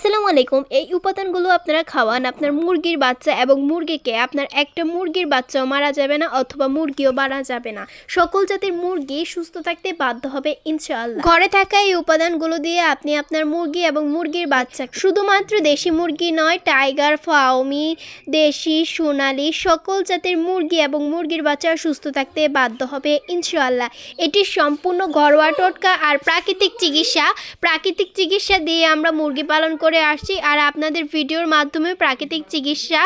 আসসালামু আলাইকুম। এই উপাদানগুলো আপনারা খাওয়ান, আপনার মুরগির বাচ্চা এবং মুরগিকে আপনার একটা মুরগির বাচ্চাও মারা যাবে না অথবা মুরগিও মারা যাবে না। সকল জাতের মুরগি সুস্থ থাকতে বাধ্য হবে, ইনশাআল্লাহ। ঘরে থাকা এই উপাদানগুলো দিয়ে আপনি আপনার মুরগি এবং মুরগির বাচ্চা শুধুমাত্র দেশি মুরগি নয়, টাইগার ফাউমি দেশি, সোনালি, সকল জাতের মুরগি এবং মুরগির বাচ্চা সুস্থ থাকতে বাধ্য হবে, ইনশাআল্লাহ। এটি সম্পূর্ণ ঘরোয়া টোটকা আর প্রাকৃতিক চিকিৎসা। প্রাকৃতিক চিকিৎসা দিয়ে আমরা মুরগি পালন করে আসছি আর আপনাদের ভিডিওর মাধ্যমে প্রাকৃতিক চিকিৎসা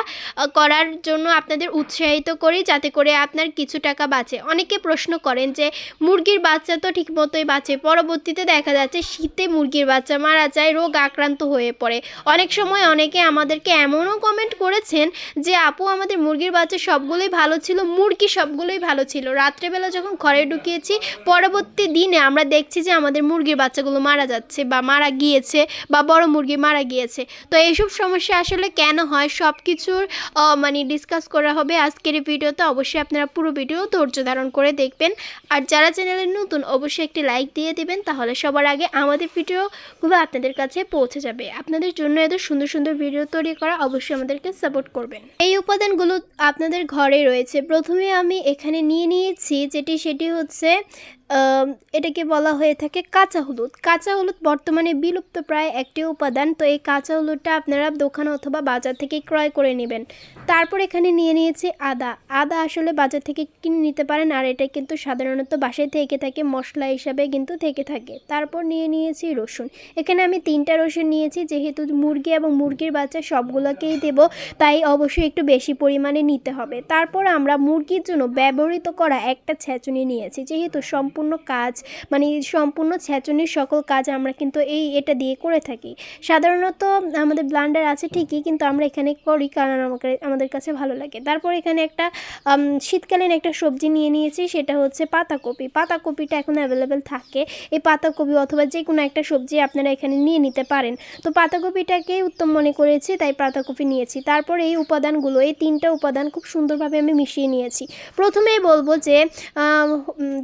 করার জন্য আপনাদের উৎসাহিত করি যাতে করে আপনার কিছু টাকা বাঁচে। অনেকে প্রশ্ন করেন যে, মুরগির বাচ্চা তো ঠিক মতোই বাঁচে। পরবর্তীতে দেখা যাচ্ছে, শীতে মুরগির বাচ্চা মারা যায়, রোগ আক্রান্ত হয়ে পড়ে। অনেক সময় অনেকে আমাদেরকে এমনও কমেন্ট করেছেন যে, আপু, আমাদের মুরগির বাচ্চা সবগুলোই ভালো ছিল, মুরগি সবগুলোই ভালো ছিল। রাত্রেবেলা যখন ঘরে ঢুকিয়েছি, পরবর্তী দিনে আমরা দেখছি যে, আমাদের মুরগির বাচ্চাগুলো মারা যাচ্ছে বা মারা গিয়েছে বা বড় মুরগি মারা গিয়েছে। তো এইসব সমস্যা আসলে কেন হয়? সব কিছুর মানে ডিসকাস করা হবে আজকের এই ভিডিওতে। অবশ্যই আপনারা পুরো ভিডিও ধৈর্য ধারণ করে দেখবেন। আর যারা চ্যানেলে নতুন, অবশ্যই একটি লাইক দিয়ে দেবেন। তাহলে সবার আগে আমাদের ভিডিওগুলো আপনাদের কাছে পৌঁছে যাবে। আপনাদের জন্য এত সুন্দর সুন্দর ভিডিও তৈরি করা অবশ্যই আমাদেরকে সাপোর্ট করবেন। এই উপাদানগুলো আপনাদের ঘরে রয়েছে। প্রথমে আমি এখানে নিয়ে নিয়েছি, যেটি সেটি হচ্ছে এটাকে বলা হয়ে থাকে কাঁচা হলুদ। কাঁচা হলুদ বর্তমানে বিলুপ্ত প্রায় একটি উপাদান, তো এই কাঁচা হলুদটা আপনারা দোকান অথবা বাজার থেকে ক্রয় করে নেবেন। তারপর এখানে নিয়ে নিয়েছি আদা। আদা আসলে বাজার থেকে কিনে নিতে পারেন, আর এটা কিন্তু সাধারণত বাসায় থেকে থাকে, মশলা হিসাবে কিন্তু থেকে থাকে। তারপর নিয়ে নিয়েছি রসুন। এখানে আমি তিনটা রসুন নিয়েছি, যেহেতু মুরগি এবং মুরগির বাচ্চা সবগুলোকেই দেব, তাই অবশ্যই একটু বেশি পরিমাণে নিতে হবে। তারপর আমরা মুরগির জন্য ব্যবহৃত করা একটা ছেঁচুনি নিয়েছি, যেহেতু সম্পূর্ণ কাজ মানে সম্পূর্ণ ছেঁচুনির সকল কাজ আমরা কিন্তু এই এটা দিয়ে করে থাকি। সাধারণত আমাদের ব্লান্ডার আছে ঠিকই, কিন্তু আমরা এখানে করি, কারণ আমাকে আমাদের কাছে ভালো লাগে। তারপর এখানে একটা শীতকালীন একটা সবজি নিয়ে নিয়েছি, সেটা হচ্ছে পাতাকপি। পাতাকপিটা এখন অ্যাভেলেবেল থাকে। এই পাতাকপি অথবা যে কোনো একটা সবজি আপনারা এখানে নিয়ে নিতে পারেন। তো পাতাকপিটাকে উত্তম মনে করেছি, তাই পাতাকপি নিয়েছি। তারপর এই উপাদানগুলো, এই তিনটা উপাদান খুব সুন্দরভাবে আমি মিশিয়ে নিয়েছি। প্রথমেই বলব যে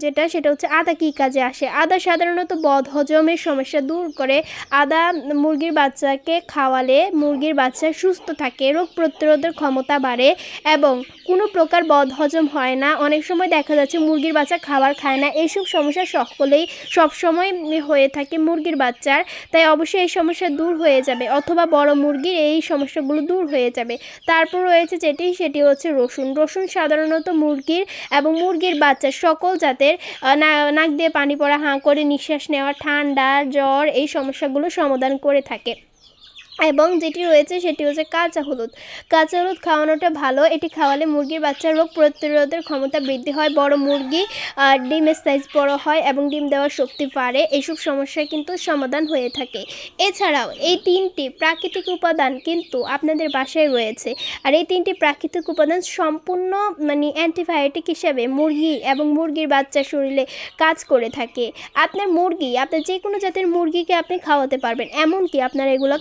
যেটা, সেটা হচ্ছে আদা কী কাজে আসে? আদা সাধারণত বদ হজমের সমস্যা দূর করে। আদা মুরগির বাচ্চাকে খাওয়ালে মুরগির বাচ্চা সুস্থ থাকে, রোগ প্রতিরোধের ক্ষমতা বাড়ে এবং কোনো প্রকার বদ হজম হয় না। অনেক সময় দেখা যাচ্ছে মুরগির বাচ্চা খাবার খায় না। এইসব সমস্যা সকলেই সবসময় হয়ে থাকে মুরগির বাচ্চার। তাই অবশ্যই এই সমস্যা দূর হয়ে যাবে অথবা বড় মুরগির এই সমস্যাগুলো দূর হয়ে যাবে। তারপর রয়েছে যেটি, সেটি হচ্ছে রসুন। রসুন সাধারণত মুরগির এবং মুরগির বাচ্চা সকল জাতের নাক দিয়ে পানি পড়া, হাঁ করে নিঃশ্বাস নেওয়া, ঠান্ডা, জ্বর এই সমস্যাগুলো সমাধান করে থাকে। এবং যেটি রয়েছে সেটি হচ্ছে কাঁচা হলুদ। কাঁচা হলুদ খাওয়ানোটা ভালো। এটি খাওয়ালে মুরগির বাচ্চার রোগ প্রতিরোধের ক্ষমতা বৃদ্ধি হয়। বড় মুরগি ডিমের সাইজ বড় হয় এবং ডিম দেওয়ার শক্তি বাড়ে। এইসব সমস্যা কিন্তু সমাধান হয়ে থাকে। এছাড়াও এই তিনটি প্রাকৃতিক উপাদান কিন্তু আপনাদের বাসায় রয়েছে। আর এই তিনটি প্রাকৃতিক উপাদান সম্পূর্ণ মানে অ্যান্টিবায়োটিক হিসেবে মুরগি এবং মুরগির বাচ্চা শরীরে কাজ করে থাকে। আপনার মুরগি, আপনার যে কোনো জাতের মুরগিকে আপনি খাওয়াতে পারবেন। এমনকি আপনার এগুলো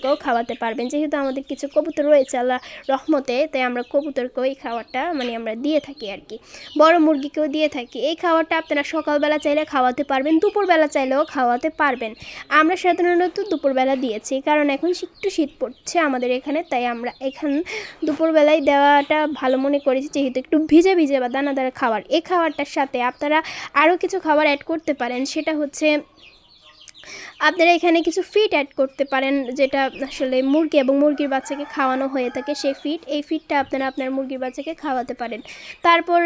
কবুতরকেও খাওয়াতে পারবেন। যেহেতু আমাদের কিছু কবুতর রয়েছে আল্লাহ রহমতে, তাই আমরা কবুতরকেও এই খাবারটা মানে আমরা দিয়ে থাকি আর কি বড় মুরগিকেও দিয়ে থাকি। এই খাবারটা আপনারা সকালবেলা চাইলে খাওয়াতে পারবেন, দুপুরবেলা চাইলেও খাওয়াতে পারবেন। আমরা সাধারণত দুপুরবেলা দিয়েছি, কারণ এখন একটু শীত পড়ছে আমাদের এখানে, তাই আমরা এখান দুপুরবেলায় দেওয়াটা ভালো মনে করেছি যেহেতু একটু ভিজে ভিজে বা দানাদার খাবার। এই খাবারটার সাথে আপনারা আরও কিছু খাবার অ্যাড করতে পারেন, সেটা হচ্ছে আপনারা এখানে কিছু ফিট অ্যাড করতে পারেন, যেটা আসলে মুরগি এবং মুরগির বাচ্চাকে খাওয়ানো হয়ে থাকে সেই ফিট এই ফিটটা আপনারা আপনার মুরগির বাচ্চাকে খাওয়াতে পারেন। তারপর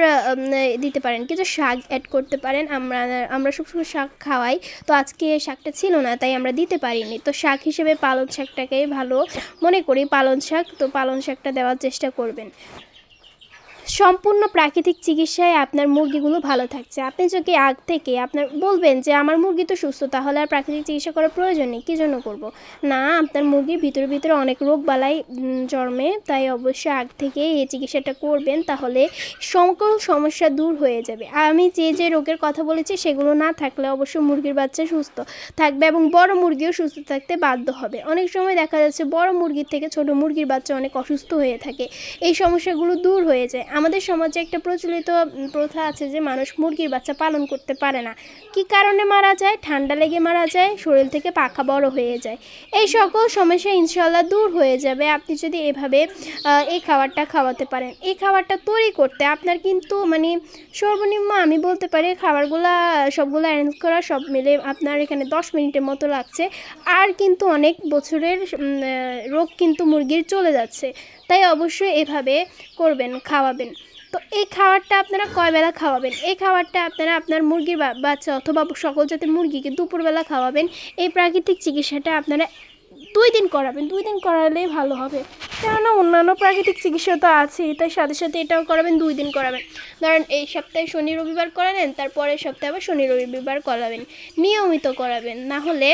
দিতে পারেন কিছু শাক অ্যাড করতে পারেন। আমরা আমরা সবসময় শাক খাওয়াই। তো আজকে শাকটা ছিল না, তাই আমরা দিতে পারিনি। তো শাক হিসেবে পালং শাকটাকে ভালো মনে করি পালং শাক। তো পালং শাকটা দেওয়ার চেষ্টা করবেন। সম্পূর্ণ প্রাকৃতিক চিকিৎসায় আপনার মুরগিগুলো ভালো থাকছে। আপনি যদি আগ থেকে আপনার বলবেন যে, আমার মুরগি তো সুস্থ, তাহলে আর প্রাকৃতিক চিকিৎসা করার প্রয়োজন নেই, কী জন্য করব? না, আপনার মুরগির ভিতরে ভিতরে অনেক রোগ বালাই জন্মে, তাই অবশ্যই আগ থেকে এই চিকিৎসাটা করবেন, তাহলে সকল সমস্যা দূর হয়ে যাবে। আমি যে যে রোগের কথা বলেছি, সেগুলো না থাকলে অবশ্যই মুরগির বাচ্চা সুস্থ থাকবে এবং বড় মুরগিও সুস্থ থাকতে বাধ্য হবে। অনেক সময় দেখা যাচ্ছে, বড় মুরগির থেকে ছোট মুরগির বাচ্চা অনেক অসুস্থ হয়ে থাকে। এই সমস্যাগুলো দূর হয়ে যায়। আমাদের সমাজে একটা প্রচলিত প্রথা আছে যে মানুষ মুরগির বাচ্চা পালন করতে পারে না। কি কারণে মারা যায়? ঠান্ডা লেগে মারা যায়, শরীর থেকে পাখা বড় হয়ে যায়। এই সকল সমস্যা ইনশাল্লাহ দূর হয়ে যাবে। আপনি যদি এভাবে এই খাবারটা খাওয়াতে পারেন। এই খাবারটা তৈরি করতে আপনার কিন্তু মানে সর্বনিম্ন আমি বলতে পারি, খাবারগুলা, সবগুলো অ্যারেঞ্জ করা, সব মিলে আপনার এখানে দশ মিনিটের মতো লাগছে। আর কিন্তু অনেক বছরের রোগ কিন্তু মুরগির চলে যাচ্ছে। তাই অবশ্যই এভাবে করবেন, খাওয়াবেন। তো এই খাবারটা আপনারা কয়বেলা খাওয়াবেন? এই খাবারটা আপনারা আপনার মুরগির বাচ্চা অথবা সকল জাতের মুরগিকে দুপুরবেলা খাওয়াবেন। এই প্রাকৃতিক চিকিৎসাটা আপনারা দুই দিন করাবেন। দুই দিন করালেই ভালো হবে। কেননা অন্যান্য প্রাকৃতিক চিকিৎসা তো আছেই, তাই সাথে সাথে এটাও করাবেন, দুই দিন করাবেন। ধরেন এই সপ্তাহে শনি রবিবার করালেন, তারপরের সপ্তাহে আবার শনি রবিবার করাবেন। নিয়মিত করাবেন। না হলে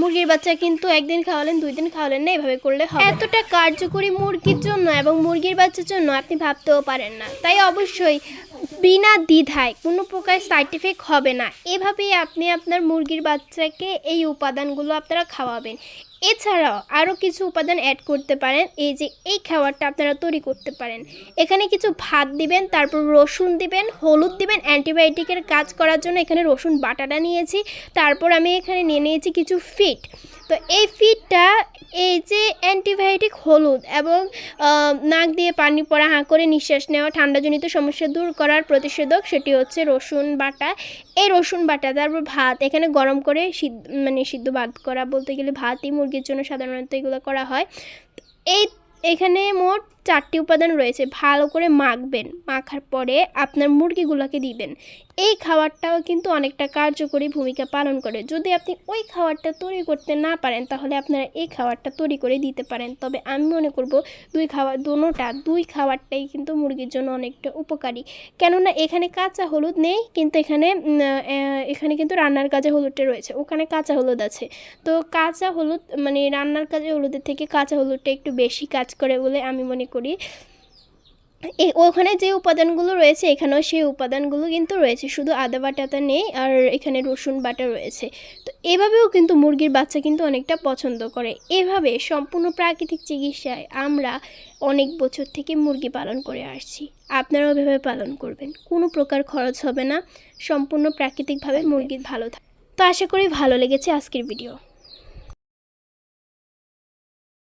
মুরগির বাচ্চা কিন্তু একদিন খাওয়ালেন দুই দিন খাওয়ালেন না, এভাবে করলে হবে এতটা কার্যকরী মুরগির জন্য এবং মুরগির বাচ্চার জন্য আপনি ভাবতেও পারেন না। তাই অবশ্যই বিনা দ্বিধায় কোনো প্রকার সাইড এফেক্ট হবে না। এভাবেই আপনি আপনার মুরগির বাচ্চাকে এই উপাদানগুলো আপনারা খাওয়াবেন। এছাড়াও আরও কিছু উপাদান অ্যাড করতে পারেন। এই যে এই খাবারটা আপনারা তৈরি করতে পারেন। এখানে কিছু ভাত দিবেন, তারপর রসুন দিবেন, হলুদ দিবেন, অ্যান্টিবায়োটিকের কাজ করার জন্য এখানে রসুন বাটাটা নিয়েছি। তারপর আমি এখানে নিয়ে নিয়েছি কিছু ফিট। তো এই ফিডটা এই যে অ্যান্টিবায়োটিক হলুদ এবং নাক দিয়ে পানি পড়া, হাঁ করে নিঃশ্বাস নেওয়া, ঠান্ডাজনিত সমস্যা দূর করার প্রতিষেধক সেটি হচ্ছে রসুন বাটা। এই রসুন বাটা, তারপর ভাত, এখানে গরম করে সিদ্ধ মানে সিদ্ধ ভাত করা বলতে গেলে ভাতই মুরগির জন্য সাধারণত এগুলো করা হয়। এই, এখানে মোট চারটি উপাদান রয়েছে, ভালো করে মাখবেন। মাখার পরে আপনার মুরগিগুলোকে দিবেন। এই খাবারটাও কিন্তু অনেকটা কার্যকরী ভূমিকা পালন করে। যদি আপনি ওই খাবারটা তৈরি করতে না পারেন, তাহলে আপনারা এই খাবারটা তৈরি করে দিতে পারেন। তবে আমি মনে করব দুই খাবার দুটোটা দুই খাবারটাই কিন্তু মুরগির জন্য অনেকটা উপকারী। কেননা এখানে কাঁচা হলুদ নেই, কিন্তু এখানে এখানে কিন্তু রান্নার কাজে হলুদটা রয়েছে। ওখানে কাঁচা হলুদ আছে। তো কাঁচা হলুদ মানে রান্নার কাজে হলুদের থেকে কাঁচা হলুদটা একটু বেশি কাজ করে বলে আমি মনে করি এ, ওখানে যে উপাদানগুলো রয়েছে, এখানেও সেই উপাদানগুলো কিন্তু রয়েছে, শুধু আদা বাটাটা নেই আর এখানে রসুন বাটা রয়েছে। তো এভাবেও কিন্তু মুরগির বাচ্চা কিন্তু অনেকটা পছন্দ করে। এভাবে সম্পূর্ণ প্রাকৃতিক চিকিৎসায় আমরা অনেক বছর থেকে মুরগি পালন করে আসছি। আপনারাও এভাবে পালন করবেন। কোনো প্রকার খরচ হবে না। সম্পূর্ণ প্রাকৃতিকভাবে মুরগির ভালো থাকে তো আশা করি ভালো লেগেছে আজকের ভিডিও।